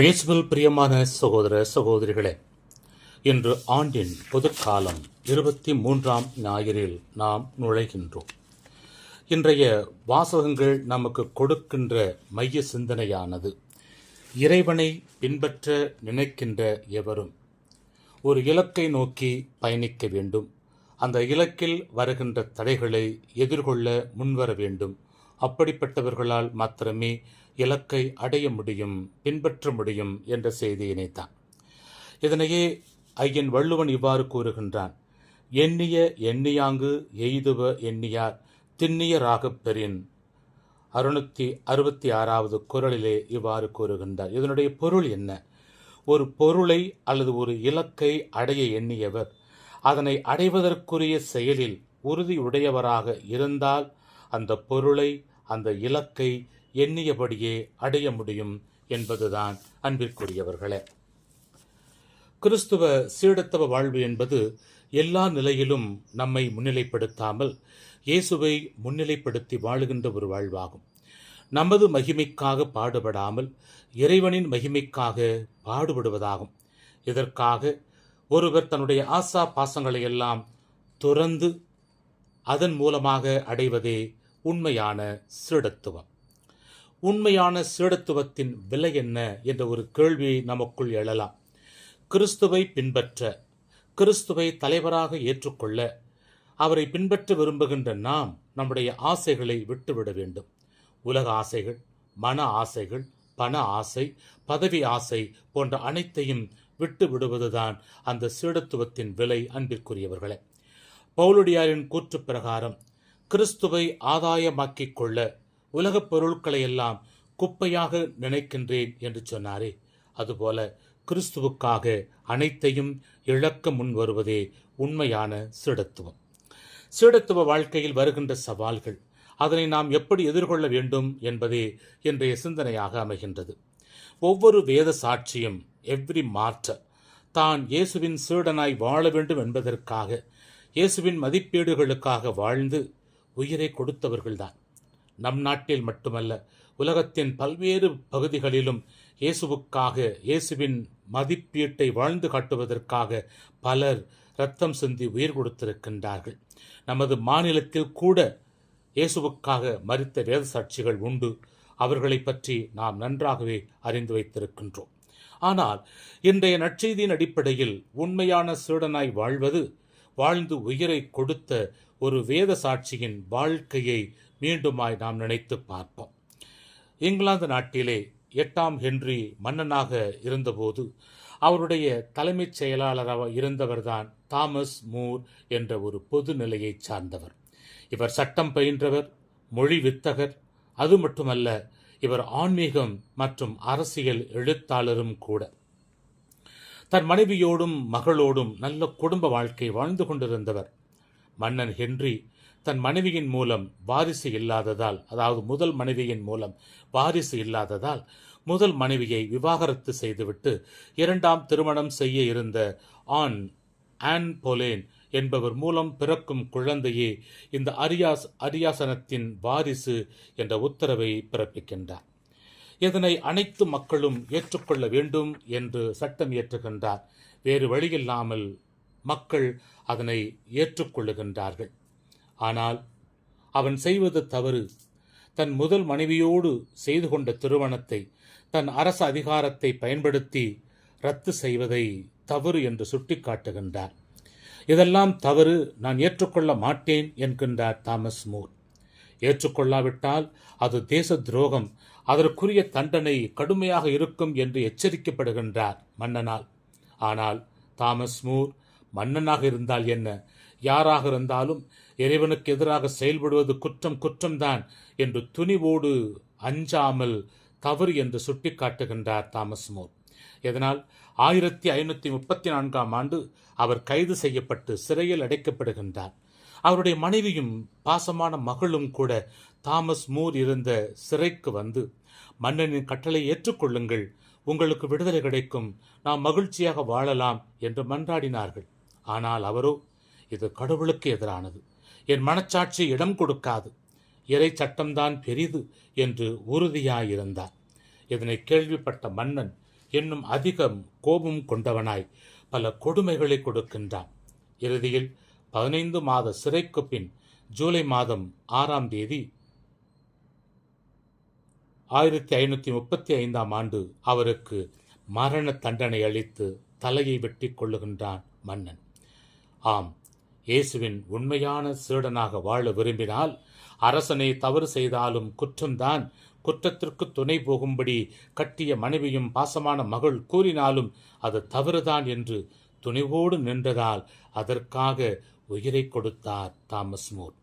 இயேசுவில் பிரியமான சகோதர சகோதரிகளே இன்று ஆண்டின் பொதுக்காலம் இருபத்தி மூன்றாம் ஞாயிறில் நாம் நுழைகின்றோம். இன்றைய வாசகங்கள் நமக்கு கொடுக்கின்ற மைய சிந்தனையானது இறைவனை பின்பற்ற நினைக்கின்ற எவரும் ஒரு இலக்கை நோக்கி பயணிக்க வேண்டும். அந்த இலக்கில் வருகின்ற தடைகளை எதிர்கொள்ள முன்வர வேண்டும். அப்படிப்பட்டவர்களால் மாத்திரமே இலக்கை அடைய முடியும் பின்பற்ற முடியும் என்ற செய்தியினைத்தான் இதனையே ஐயன் வள்ளுவன் இவ்வாறு கூறுகின்றான். எண்ணிய எண்ணியாங்கு எய்துவ எண்ணியார் திண்ணிய ராகப் பெறின் அறுநூத்தி அறுபத்தி ஆறாவது குரலிலே இவ்வாறு கூறுகின்றார். இதனுடைய பொருள் என்ன? ஒரு பொருளை அல்லது ஒரு இலக்கை அடைய எண்ணியவர் அதனை அடைவதற்குரிய செயலில் உறுதியுடையவராக இருந்தால் அந்த பொருளை அந்த இலக்கை எண்ணியபடியே அடைய முடியும் என்பதுதான் அன்பிற்குரியவர்களே. கிறிஸ்துவ சீடத்தவ வாழ்வு என்பது எல்லா நிலையிலும் நம்மை முன்னிலைப்படுத்தாமல் இயேசுவை முன்னிலைப்படுத்தி வாழுகின்ற ஒரு வாழ்வாகும். நமது மகிமைக்காக பாடுபடாமல் இறைவனின் மகிமைக்காக பாடுபடுவதாகும். இதற்காக ஒருவர் தன்னுடைய ஆசா பாசங்களை எல்லாம் துறந்து அதன் மூலமாக அடைவதே உண்மையான சீடத்துவம். உண்மையான சீடத்துவத்தின் விலை என்ன என்ற ஒரு கேள்வி நமக்குள் எழலாம். கிறிஸ்துவை பின்பற்ற கிறிஸ்துவை தலைவராக ஏற்றுக்கொள்ள அவரை பின்பற்ற விரும்புகின்ற நாம் நம்முடைய ஆசைகளை விட்டுவிட வேண்டும். உலக ஆசைகள் மன ஆசைகள் பண ஆசை பதவி ஆசை போன்ற அனைத்தையும் விட்டு விடுவதுதான் அந்த சீடத்துவத்தின் விலை அன்பிற்குரியவர்களே. பவுலுடியாரின் கூற்று பிரகாரம் கிறிஸ்துவை ஆதாயமாக்கிக் கொள்ள உலகப் பொருட்களை எல்லாம் குப்பையாக நினைக்கின்றேன் என்று சொன்னாரே. அதுபோல கிறிஸ்துவுக்காக அனைத்தையும் இழக்க முன் வருவதே உண்மையான சீடத்துவம். சீடத்துவ வாழ்க்கையில் வருகின்ற சவால்கள் அதனை நாம் எப்படி எதிர்கொள்ள வேண்டும் என்பதே இன்றைய சிந்தனையாக அமைகின்றது. ஒவ்வொரு வேத சாட்சியும் எவ்ரி மார்ட்டர் தான் இயேசுவின் சீடனாய் வாழ வேண்டும் என்பதற்காக இயேசுவின் மதிப்பீடுகளுக்காக வாழ்ந்து உயிரை கொடுத்தவர்கள்தான். நம் நாட்டில் மட்டுமல்ல உலகத்தின் பல்வேறு பகுதிகளிலும் இயேசுவுக்காக இயேசுவின் மதிப்பீட்டை வாழ்ந்து காட்டுவதற்காக பலர் ரத்தம் சிந்தி உயிர் கொடுத்திருக்கின்றார்கள். நமது மாநிலத்தில் கூட இயேசுவுக்காக மறித்த வேத சாட்சிகள் உண்டு. அவர்களை பற்றி நாம் நன்றாகவே அறிந்து வைத்திருக்கின்றோம். ஆனால் இன்றைய நற்செய்தியின் அடிப்படையில் உண்மையான சீடனாய் வாழ்வது வாழ்ந்து உயிரை கொடுத்த ஒரு வேத சாட்சியின் வாழ்க்கையை மீண்டுமாய் நாம் நினைத்து பார்ப்போம். இங்கிலாந்து நாட்டிலே எட்டாம் ஹென்றி மன்னனாக இருந்தபோது அவருடைய தலைமைச் செயலாளராக இருந்தவர்தான் தாமஸ் மூர் என்ற ஒரு பொது நிலையைச் சார்ந்தவர். இவர் சட்டம் பயின்றவர் மொழி வித்தகர் அது மட்டுமல்ல இவர் ஆன்மீகம் மற்றும் அரசியல் எழுத்தாளரும் கூட. தன் மனைவியோடும் மகளோடும் நல்ல குடும்ப வாழ்க்கை வாழ்ந்து கொண்டிருந்தவர். மன்னன் ஹென்றி தன் மனைவியின் மூலம் வாரிசு இல்லாததால் அதாவது முதல் மனைவியின் மூலம் வாரிசு இல்லாததால் முதல் மனைவியை விவாகரத்து செய்துவிட்டு இரண்டாம் திருமணம் செய்ய இருந்த ஆன் ஆன் போலேன் என்பவர் மூலம் பிறக்கும் குழந்தையே இந்த அரியாஸ் அரியாசனத்தின் வாரிசு என்ற உத்தரவை பிறப்பிக்கின்றார். இதனை அனைத்து மக்களும் ஏற்றுக்கொள்ள வேண்டும் என்று சட்டம் இயற்றுகின்றார். வேறு வழியில்லாமல் மக்கள் அதனை ஏற்றுக்கொள்ளுகின்றார்கள். ஆனால் அவன் செய்வது தவறு. தன் முதல் மனைவியோடு செய்து கொண்ட திருமணத்தை தன் அரச அதிகாரத்தை பயன்படுத்தி ரத்து செய்வதை தவறு என்று சுட்டிக்காட்டுகின்றார். இதெல்லாம் தவறு நான் ஏற்றுக்கொள்ள மாட்டேன் என்கின்றார் தாமஸ் மூர். ஏற்றுக்கொள்ளாவிட்டால் அது தேச துரோகம் அதற்குரிய தண்டனை கடுமையாக இருக்கும் என்று எச்சரிக்கப்படுகின்றார் மன்னனால். ஆனால் தாமஸ் மூர் மன்னனாக இருந்தால் என்ன? யாராக இருந்தாலும் இறைவனுக்கு எதிராக செயல்படுவது குற்றம் குற்றம்தான் என்று துணிவோடு அஞ்சாமல் தவறு என்று சுட்டிக்காட்டுகின்றார் தாமஸ் மோர். இதனால் ஆயிரத்தி ஐநூற்றி முப்பத்தி நான்காம் ஆண்டு அவர் கைது செய்யப்பட்டு சிறையில் அடைக்கப்படுகின்றார். அவருடைய மனைவியும் பாசமான மகளும் கூட தாமஸ் மூர் இருந்த சிறைக்கு வந்து மன்னனின் கட்டளை ஏற்றுக்கொள்ளுங்கள். உங்களுக்கு விடுதலை கிடைக்கும். நாம் மகிழ்ச்சியாக வாழலாம் என்று மன்றாடினார்கள். ஆனால் அவரோ இது கடவுளுக்கு எதிரானது. என் மனச்சாட்சி இடம் கொடுக்காது. இறை சட்டம்தான் பெரிது என்று உறுதியாயிருந்தார். இதனை கேள்விப்பட்ட மன்னன் இன்னும் அதிகம் கோபம் கொண்டவனாய் பல கொடுமைகளை கொடுக்கின்றான். இறுதியில் பதினைந்து மாத சிறைக்கு பின் ஜூலை மாதம் ஆறாம் தேதி ஆயிரத்தி ஐநூற்றி முப்பத்தி ஐந்தாம் ஆண்டு அவருக்கு மரண தண்டனை அளித்து தலையை வெட்டி கொள்ளுகின்றான் மன்னன். ஆம் இயேசுவின் உண்மையான சீடனாக வாழ விரும்பினால் அரசனை தவறு செய்தாலும் குற்றம்தான். குற்றத்திற்கு துணை போகும்படி கட்டிய மனைவியும் பாசமான மகள் கூறினாலும் அது தவறுதான் என்று துணிவோடு நின்றதால் அதற்காக உயிரை கொடுத்தார் தாமஸ் மூர்.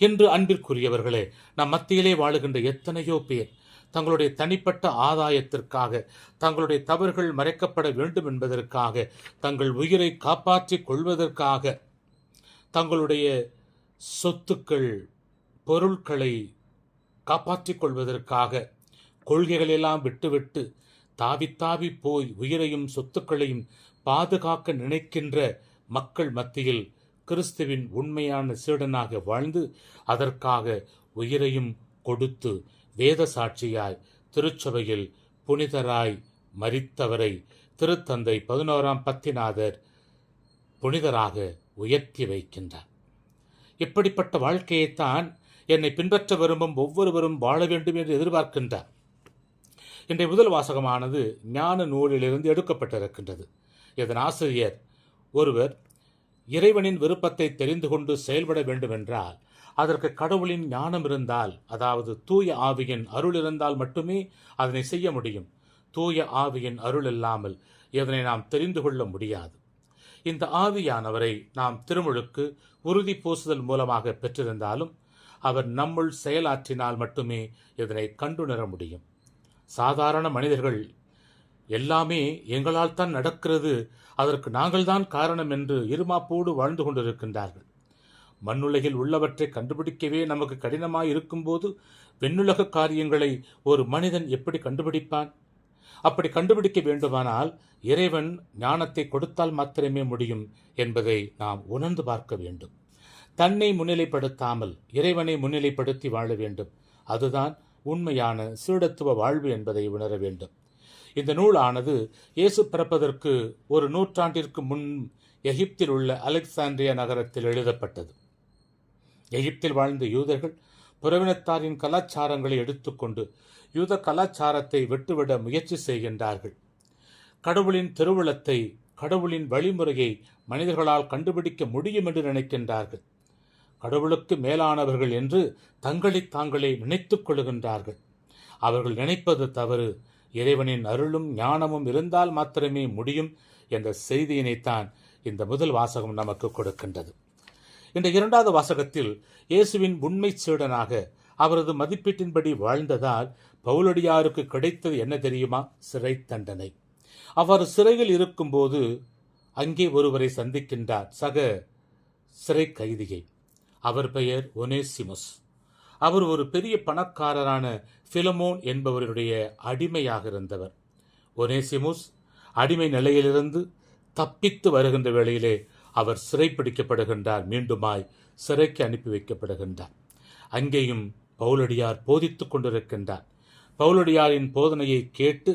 என்று அன்பிற்குரியவர்களே நம் மத்தியிலே வாழுகின்ற எத்தனையோ பேர் தங்களுடைய தனிப்பட்ட ஆதாயத்திற்காக தங்களுடைய தவறுகள் மறைக்கப்பட வேண்டும் என்பதற்காக தங்கள் உயிரை காப்பாற்றிக் கொள்வதற்காக தங்களுடைய சொத்துக்கள் பொருட்களை காப்பாற்றிக் கொள்வதற்காக கொள்கைகளெல்லாம் விட்டுவிட்டு தாவி தாவி போய் உயிரையும் சொத்துக்களையும் பாதுகாக்க நினைக்கின்ற மக்கள் மத்தியில் கிறிஸ்துவின் உண்மையான சீடனாக வாழ்ந்து அதற்காக உயிரையும் கொடுத்து வேத சாட்சியாய் திருச்சபையில் புனிதராய் மரித்தவரை திருத்தந்தை பதினோராம் பத்திநாதர் புனிதராக உயர்த்தி வைக்கின்றார். இப்படிப்பட்ட வாழ்க்கையைத்தான் என்னை பின்பற்ற விரும்பும் ஒவ்வொருவரும் வாழ வேண்டும் என்று எதிர்பார்க்கின்றார். இன்றைய முதல் வாசகமானது ஞான நூலிலிருந்து எடுக்கப்பட்டிருக்கின்றது. இதன் ஆசிரியர் ஒருவர் இறைவனின் விருப்பத்தை தெரிந்து கொண்டு செயல்பட வேண்டுமென்றால் அதற்கு கடவுளின் ஞானம் இருந்தால் அதாவது தூய ஆவியின் அருள் இருந்தால் மட்டுமே அதனை செய்ய முடியும். தூய ஆவியின் அருள் இல்லாமல் இதனை நாம் தெரிந்து கொள்ள முடியாது. இந்த ஆவியானவரை நாம் திருமுழுக்கு உறுதி பூசுதல் மூலமாக பெற்றிருந்தாலும் அவர் நம்முள் செயலாற்றினால் மட்டுமே இதனை கண்டுணர முடியும். சாதாரண மனிதர்கள் எல்லாமே எங்களால் தான் நடக்கிறது அதற்கு நாங்கள்தான் காரணம் என்று இருமாப்போடு வாழ்ந்து கொண்டிருக்கின்றார்கள். மண்ணுலகில் உள்ளவற்றை கண்டுபிடிக்கவே நமக்கு கடினமாய் இருக்கும்போது வெண்ணுலக காரியங்களை ஒரு மனிதன் எப்படி கண்டுபிடிப்பான்? அப்படி கண்டுபிடிக்க வேண்டுமானால் இறைவன் ஞானத்தை கொடுத்தால் மாத்திரமே முடியும் என்பதை நாம் உணர்ந்து பார்க்க வேண்டும். தன்னை முன்னிலைப்படுத்தாமல் இறைவனை முன்னிலைப்படுத்தி வாழ வேண்டும். அதுதான் உண்மையான சீடத்துவ வாழ்வு என்பதை உணர வேண்டும். இந்த நூலானது இயேசு பிறப்பதற்கு ஒரு நூற்றாண்டிற்கு முன் எகிப்தில் உள்ள அலெக்சாண்ட்ரியா நகரத்தில் எழுதப்பட்டது. எகிப்தில் வாழ்ந்த யூதர்கள் புறவினத்தாரின் கலாச்சாரங்களை எடுத்துக்கொண்டு யூத கலாச்சாரத்தை விட்டுவிட முயற்சி செய்கின்றார்கள். கடவுளின் திருவுளத்தை கடவுளின் வழிமுறையை மனிதர்களால் கண்டுபிடிக்க முடியும் என்று நினைக்கின்றார்கள். கடவுளுக்கு மேலானவர்கள் என்று தங்களை தாங்களே நினைத்துக் கொள்கின்றார்கள். அவர்கள் நினைப்பது தவறு. இறைவனின் அருளும் ஞானமும் இருந்தால் மாத்திரமே முடியும் என்ற செய்தியினைத்தான் இந்த முதல் வாசகம் நமக்கு கொடுக்கின்றது. இந்த இரண்டாவது வாசகத்தில் இயேசுவின் உண்மை சீடனாக அவரது மதிப்பீட்டின்படி வாழ்ந்ததால் பவுலடியாருக்கு கிடைத்தது என்ன தெரியுமா? சிறை தண்டனை. அவர் சிறையில் இருக்கும்போது அங்கே ஒருவரை சந்திக்கின்றார் சக சிறை கைதியை. அவர் பெயர் ஒனேசிமுஸ். அவர் ஒரு பெரிய பணக்காரரான பிலமோன் என்பவருடைய அடிமையாக இருந்தவர். ஒனேசிமுஸ் அடிமை நிலையிலிருந்து தப்பித்து வருகின்ற வேளையிலே அவர் சிறைப்பிடிக்கப்படுகின்றார் மீண்டுமாய் சிறைக்கு அனுப்பி வைக்கப்படுகின்றார். அங்கேயும் பவுலடியார் போதித்துக் கொண்டிருக்கின்றார். பவுலடியாரின் போதனையை கேட்டு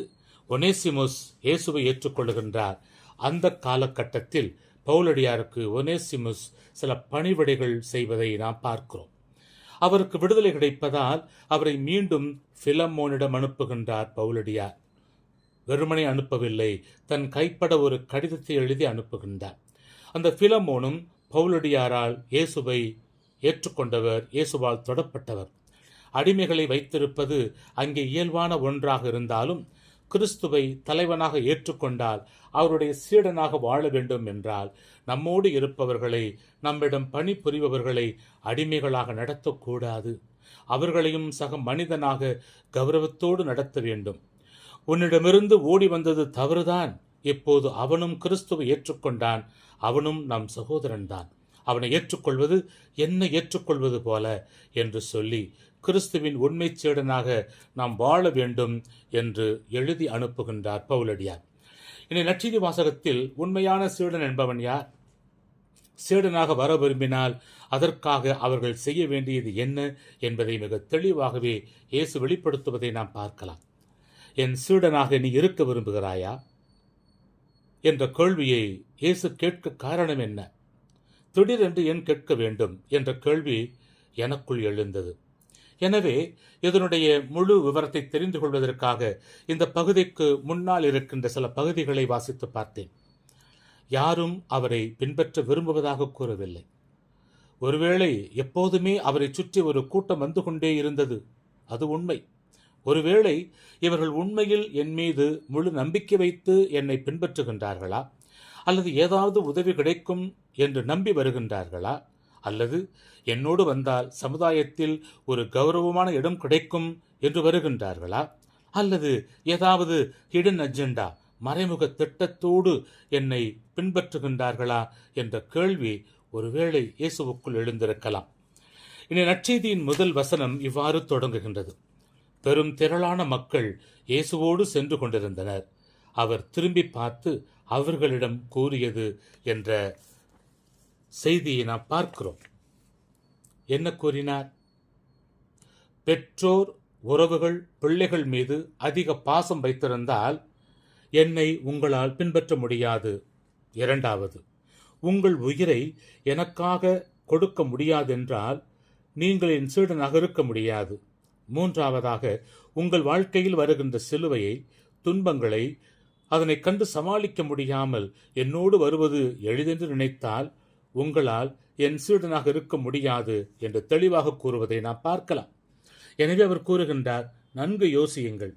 ஒனேசிமுஸ் இயேசுவை ஏற்றுக்கொள்கின்றார் அந்த காலகட்டத்தில் பவுலடியாருக்கு ஒனேசிமுஸ் சில பணிவிடைகள் செய்வதை நாம் பார்க்கிறோம். அவருக்கு விடுதலை கிடைப்பதால் அவரை மீண்டும் பிலமோனிடம் அனுப்புகின்றார் பவுலடியார். வெறுமனை அனுப்பவில்லை தன் கைப்பட ஒரு கடிதத்தை எழுதி அனுப்புகின்றார். அந்த பிலமோனும் பவுலடியாரால் இயேசுவை ஏற்றுக்கொண்டவர் இயேசுவால் தொடப்பட்டவர். அடிமைகளை வைத்திருப்பது அங்கே இயல்பான ஒன்றாக இருந்தாலும் கிறிஸ்துவை தலைவனாக ஏற்றுக்கொண்டால் அவருடைய சீடனாக வாழ வேண்டும் என்றால் நம்மோடு இருப்பவர்களை நம்மிடம் பணிபுரிபவர்களை அடிமைகளாக நடத்தக்கூடாது. அவர்களையும் சக மனிதனாக கௌரவத்தோடு நடத்த வேண்டும். உன்னிடமிருந்து ஓடி வந்தது தவறுதான். இப்போது அவனும் கிறிஸ்துவை ஏற்றுக்கொண்டான். அவனும் நம் சகோதரன்தான். அவனை ஏற்றுக்கொள்வது என்ன ஏற்றுக்கொள்வது போல என்று சொல்லி கிறிஸ்துவின் உண்மை சீடனாக நாம் வாழ வேண்டும் என்று எழுதி அனுப்புகின்றார் பவுலடியார். இனி நச்சிதி வாசகத்தில் உண்மையான சீடன் என்பவன் யார்? சீடனாக வர விரும்பினால் அதற்காக அவர்கள் செய்ய வேண்டியது என்ன என்பதை மிக தெளிவாகவே இயேசு வெளிப்படுத்துவதை நாம் பார்க்கலாம். என் சீடனாக நீ இருக்க விரும்புகிறாயா? என்ற கேள்வியை இயேசு கேட்க காரணம் என்ன? திடீரென்று ஏன் கேட்க வேண்டும்? என்ற கேள்வி எனக்குள் எழுந்தது. எனவே இதனுடைய முழு விவரத்தை தெரிந்து கொள்வதற்காக இந்த பகுதிக்கு முன்னால் இருக்கின்ற சில பகுதிகளை வாசித்து பார்த்தேன். யாரும் அவரை பின்பற்ற விரும்புவதாக கூறவில்லை. ஒருவேளை எப்போதுமே அவரை சுற்றி ஒரு கூட்டம் வந்து கொண்டே இருந்தது. அது உண்மை. ஒருவேளை இவர்கள் உண்மையில் என் மீது முழு நம்பிக்கை வைத்து என்னை பின்பற்றுகின்றார்களா? அல்லது ஏதாவது உதவி கிடைக்கும் என்று நம்பி வருகின்றார்களா? அல்லது என்னோடு வந்தால் சமுதாயத்தில் ஒரு கௌரவமான இடம் கிடைக்கும் என்று வருகின்றார்களா? அல்லது ஏதாவது ஹிடன் அஜெண்டா மறைமுக திட்டத்தோடு என்னை பின்பற்றுகின்றார்களா என்ற கேள்வி ஒருவேளை இயேசுவுக்குள் எழுந்திருக்கலாம். இனி நற்செய்தியின் முதல் வசனம் இவ்வாறு தொடங்குகின்றது. பெரும் திரளான மக்கள் இயேசுவோடு சென்று கொண்டிருந்தனர். அவர் திரும்பி பார்த்து அவர்களிடம் கூறியது என்ற செய்தியை நாம் பார்க்கிறோம். என்ன கூறினார்? பெற்றோர் உறவுகள் பிள்ளைகள் மீது அதிக பாசம் வைத்திருந்தால் என்னை உங்களால் பின்பற்ற முடியாது. இரண்டாவது உங்கள் உயிரை எனக்காக கொடுக்க முடியாதென்றால் நீங்கள் என் சீடனாக இருக்க முடியாது. மூன்றாவதாக உங்கள் வாழ்க்கையில் வருகின்ற சிலுவையை துன்பங்களை அதனை கண்டு சமாளிக்க முடியாமல் என்னோடு வருவது எளிதென்று நினைத்தால் உங்களால் என் சீடனாக இருக்க முடியாது என்று தெளிவாக கூறுவதை நாம் பார்க்கலாம். எனவே அவர் கூறுகின்றார் நன்கு யோசியுங்கள்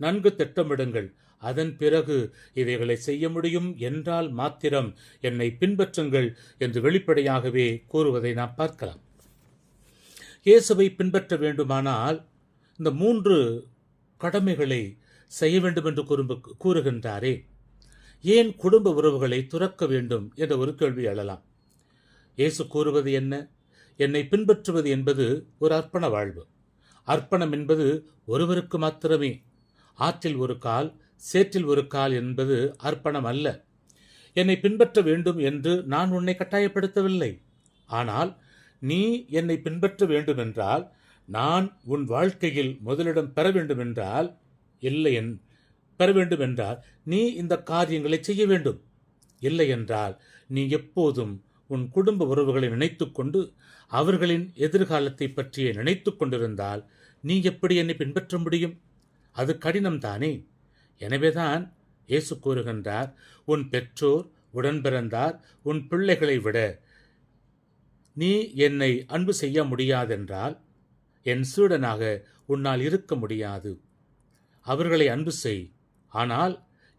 நன்கு திட்டமிடுங்கள் அதன் பிறகு இவைகளை செய்ய முடியும் என்றால் மாத்திரம் என்னை பின்பற்றுங்கள் என்று வெளிப்படையாகவே கூறுவதை நாம் பார்க்கலாம். இயேசுவை பின்பற்ற வேண்டுமானால் இந்த மூன்று கடமைகளை செய்ய வேண்டும் என்று கூறும் கூறுகின்றாரே. ஏன் குடும்ப உறவுகளை துறக்க வேண்டும் என்ற ஒரு கேள்வி எழலாம். இயேசு கூறுவது என்ன? என்னை பின்பற்றுவது என்பது ஒரு அர்ப்பண வாழ்வு. அர்ப்பணம் என்பது ஒருவருக்கு மாத்திரமே. ஆற்றில் ஒரு கால் சேற்றில் ஒரு கால் என்பது அர்ப்பணம் அல்ல. என்னை பின்பற்ற வேண்டும் என்று நான் உன்னை கட்டாயப்படுத்தவில்லை. ஆனால் நீ என்னை பின்பற்ற வேண்டுமென்றால் நான் உன் வாழ்க்கையில் முதலிடம் பெற வேண்டுமென்றால் இல்லை என் பெற வேண்டுமென்றால் நீ இந்த காரியங்களை செய்ய வேண்டும். இல்லை என்றால் நீ எப்போதும் உன் குடும்ப உறவுகளை நினைத்துக்கொண்டு அவர்களின் எதிர்காலத்தை பற்றியே நினைத்து கொண்டிருந்தால் நீ எப்படி என்னை பின்பற்ற முடியும்? அது கடினம்தானே எனவேதான் இயேசு கூறுகின்றார் உன் பெற்றோர் உடன்பிறந்தார் உன் பிள்ளைகளை விட நீ என்னை அன்பு செய்ய முடியாதென்றால் என் சீடனாக உன்னால் இருக்க முடியாது. அவர்களை அன்பு செய். ஆனால்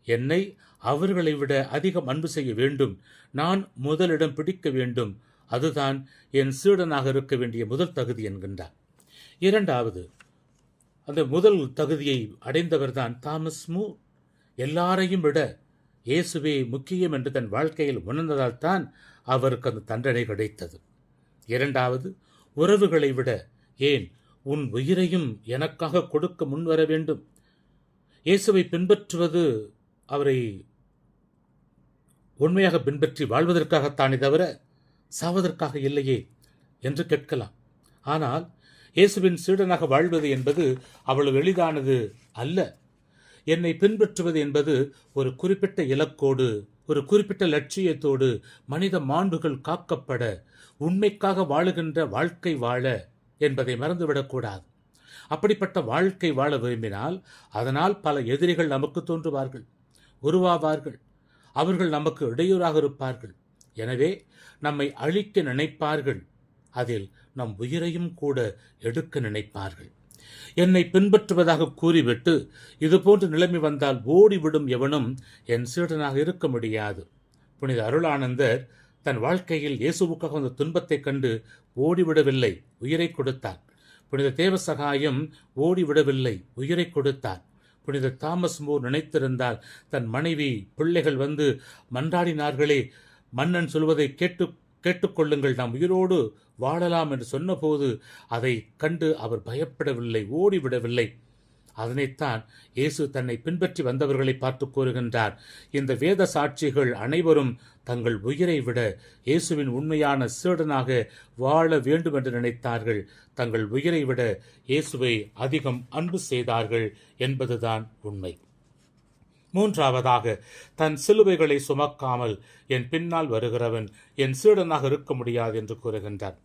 என்னை அவர்களை விட அதிகம் அன்பு செய்ய வேண்டும். நான் முதலிடம் பிடிக்க வேண்டும். அதுதான் என் சீடனாக இருக்க வேண்டிய முதல் தகுதி என்கின்றார். இரண்டாவது அந்த முதல் தகுதியை அடைந்தவர்தான் தாமஸ் மூ. எல்லாரையும் விட இயேசுவே முக்கியம் என்று தன் வாழ்க்கையில் உணர்ந்ததால் தான் அவருக்கு அந்த தண்டனை கிடைத்தது. இரண்டாவது உறவுகளை விட ஏன் உன் உயிரையும் எனக்காக கொடுக்க முன்வர வேண்டும்? இயேசுவை பின்பற்றுவது அவரை உண்மையாக பின்பற்றி வாழ்வதற்காகத்தானே தவிர சாவதற்காக இல்லையே என்று கேட்கலாம். ஆனால் இயேசுவின் சீடனாக வாழ்வது என்பது அவ்வளவு எளிதானது அல்ல. என்னை பின்பற்றுவது என்பது ஒரு குறிப்பிட்ட இலக்கோடு ஒரு குறிப்பிட்ட லட்சியத்தோடு மனித மாண்புகள் காக்கப்பட உண்மைக்காக வாழுகின்ற வாழ்க்கை வாழ என்பதை மறந்துவிடக்கூடாது அப்படிப்பட்ட வாழ்க்கை வாழ விரும்பினால் அதனால் பல எதிரிகள் நமக்கு தோன்றுவார்கள் உருவாவார்கள். அவர்கள் நமக்கு இடையூறாக இருப்பார்கள். எனவே நம்மை அழிக்க நினைப்பார்கள். அதில் நம் உயிரையும் கூட எடுக்க நினைப்பார்கள். என்னை பின்பற்றுவதாக கூறிவிட்டு இதுபோன்ற நிலைமை வந்தால் ஓடிவிடும் எவனும் என் சீடனாக இருக்க முடியாது. புனித அருளானந்தர் தன் வாழ்க்கையில் இயேசுவுக்காக வந்த துன்பத்தைக் கண்டு ஓடிவிடவில்லை உயிரை கொடுத்தார். புனித தேவசகாயம் ஓடிவிடவில்லை உயிரை கொடுத்தார். புனித தாமஸ் மூர் நினைத்திருந்தால் தன் மனைவி பிள்ளைகள் வந்து மன்றாடினார்களே மன்னன் சொல்வதை கேட்டு கேட்டுக்கொள்ளுங்கள் நாம் உயிரோடு வாழலாம் என்று சொன்னபோது அதை கண்டு அவர் பயப்படவில்லை ஓடிவிடவில்லை. அதனைத்தான் இயேசு தன்னை பின்பற்றி வந்தவர்களை பார்த்து கூறுகின்றார். இந்த வேத சாட்சிகள் அனைவரும் தங்கள் உயிரை விட இயேசுவின் உண்மையான சீடனாக வாழ வேண்டும் என்று நினைத்தார்கள். தங்கள் உயிரை விட இயேசுவை அதிகம் அன்பு செய்தார்கள் என்பதுதான் உண்மை. மூன்றாவதாக தன் சிலுவைகளை சுமக்காமல் என் பின்னால் வருகிறவன் என் சீடனாக இருக்க முடியாது என்று கூறுகின்றார்.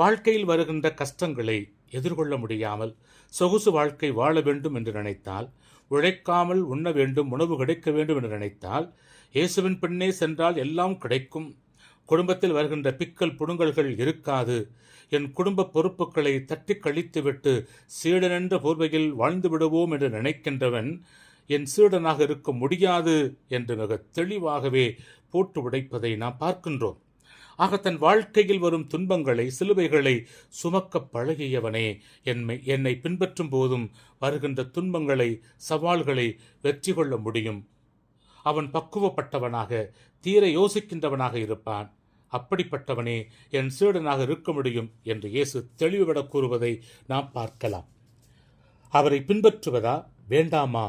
வாழ்க்கையில் வருகின்ற கஷ்டங்களை எதிர்கொள்ள முடியாமல் சொகுசு வாழ்க்கை வாழ வேண்டும் என்று நினைத்தால் உழைக்காமல் உண்ண வேண்டும் உணவு கிடைக்க வேண்டும் என்று நினைத்தால் இயேசுவின் பின்னே சென்றால் எல்லாம் கிடைக்கும். குடும்பத்தில் வருகின்ற பிக்கல் புடுங்கல்கள் இருக்காது. என் குடும்ப பொறுப்புகளை தட்டி கழித்துவிட்டு சீடனென்ற போர்வையில் வாழ்ந்து விடுவோம் என்று நினைக்கின்றவன் என் சீடனாக இருக்க முடியாது என்று மிக தெளிவாகவே போட்டு உடைப்பதை நாம் பார்க்கின்றோம். ஆக தன் வாழ்க்கையில் வரும் துன்பங்களை சிலுவைகளை சுமக்க பழகியவனே. என்னை என்னை பின்பற்றும் போதும் வருகின்ற துன்பங்களை சவால்களை வெற்றி கொள்ள முடியும். அவன் பக்குவப்பட்டவனாக தீர யோசிக்கின்றவனாக இருப்பான். அப்படிப்பட்டவனே என் சீடனாக இருக்க முடியும் என்று இயேசு தெளிவுபட கூறுவதை நாம் பார்க்கலாம். அவரை பின்பற்றுவதா வேண்டாமா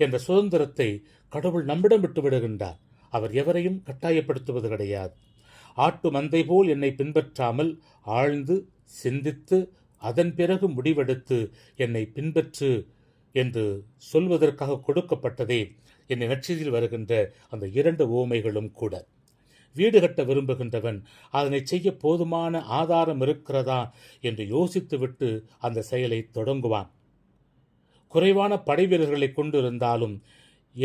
என்ற சுதந்திரத்தை கடவுள் நம்மிடம் விட்டு விடுகின்றார். அவர் எவரையும் கட்டாயப்படுத்துவது கிடையாது. ஆட்டு மந்தை போல் என்னை பின்பற்றாமல் ஆழ்ந்து சிந்தித்து அதன் பிறகு முடிவெடுத்து என்னை பின்பற்று என்று சொல்வதற்காக கொடுக்கப்பட்டதே என்னை நற்செய்தியில் வருகின்ற அந்த இரண்டு ஓமைகளும் கூட. வீடு கட்ட விரும்புகின்றவன் அதனை செய்ய போதுமான ஆதாரம் இருக்கிறதா என்று யோசித்துவிட்டு அந்த செயலை தொடங்குவான். குறைவான படைவீரர்களை கொண்டிருந்தாலும்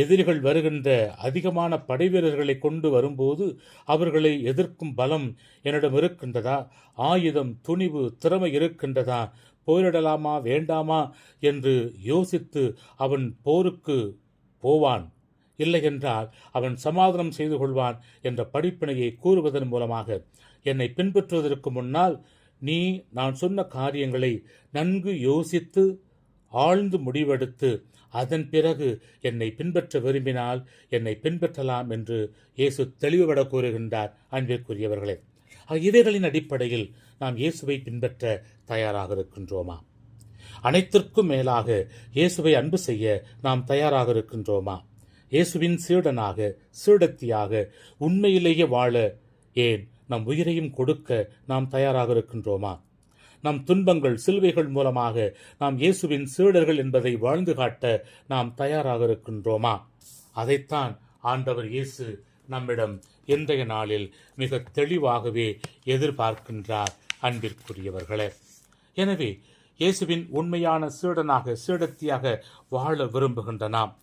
எதிரிகள் வருகின்ற அதிகமான படைவீரர்களை கொண்டு வரும்போது அவர்களை எதிர்க்கும் பலம் என்னிடம் இருக்கின்றதா? ஆயுதம் துணிவு திறமை இருக்கின்றதா? போரிடலாமா வேண்டாமா? என்று யோசித்து அவன் போருக்கு போவான். இல்லையென்றால் அவன் சமாதானம் செய்து கொள்வான் என்ற படிப்பினையை கூறுவதன் மூலமாக. என்னை பின்பற்றுவதற்கு முன்னால் நீ நான் சொன்ன காரியங்களை நன்கு யோசித்து ஆழ்ந்து முடிவெடுத்து அதன் பிறகு என்னை பின்பற்ற விரும்பினால் என்னை பின்பற்றலாம் என்று இயேசு தெளிவுபட கூறுகின்றார். அன்பிற்குரியவர்களே இவைகளின் அடிப்படையில் நாம் இயேசுவை பின்பற்ற தயாராக இருக்கின்றோமா? அனைத்திற்கும் மேலாக இயேசுவை அன்பு செய்ய நாம் தயாராக இருக்கின்றோமா? இயேசுவின் சீடனாக சீடத்தியாக உண்மையிலேயே வாழ ஏன் நம் உயிரையும் கொடுக்க நாம் தயாராக இருக்கின்றோமா? நம் துன்பங்கள் சிலுவைகள் மூலமாக நாம் இயேசுவின் சீடர்கள் என்பதை வாழ்ந்து காட்ட நாம் தயாராக இருக்கின்றோமா? அதைத்தான் ஆண்டவர் இயேசு நம்மிடம் இன்றைய நாளில் மிக தெளிவாகவே எதிர்பார்க்கின்றார் அன்பிற்குரியவர்களே. எனவே இயேசுவின் உண்மையான சீடனாக சீடத்தியாக வாழ விரும்புகின்ற நாம்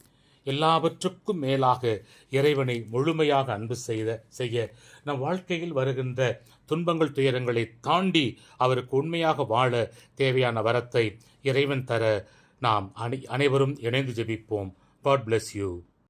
எல்லாவற்றுக்கும் மேலாக இறைவனை முழுமையாக அன்பு செய்த செய்ய நம் வாழ்க்கையில் வருகின்ற துன்பங்கள் துயரங்களை தாண்டி அவருக்கு உண்மையாக வாழ தேவையான வரத்தை இறைவன் தர நாம் அனை அனைவரும் இணைந்து ஜெபிப்போம். God bless you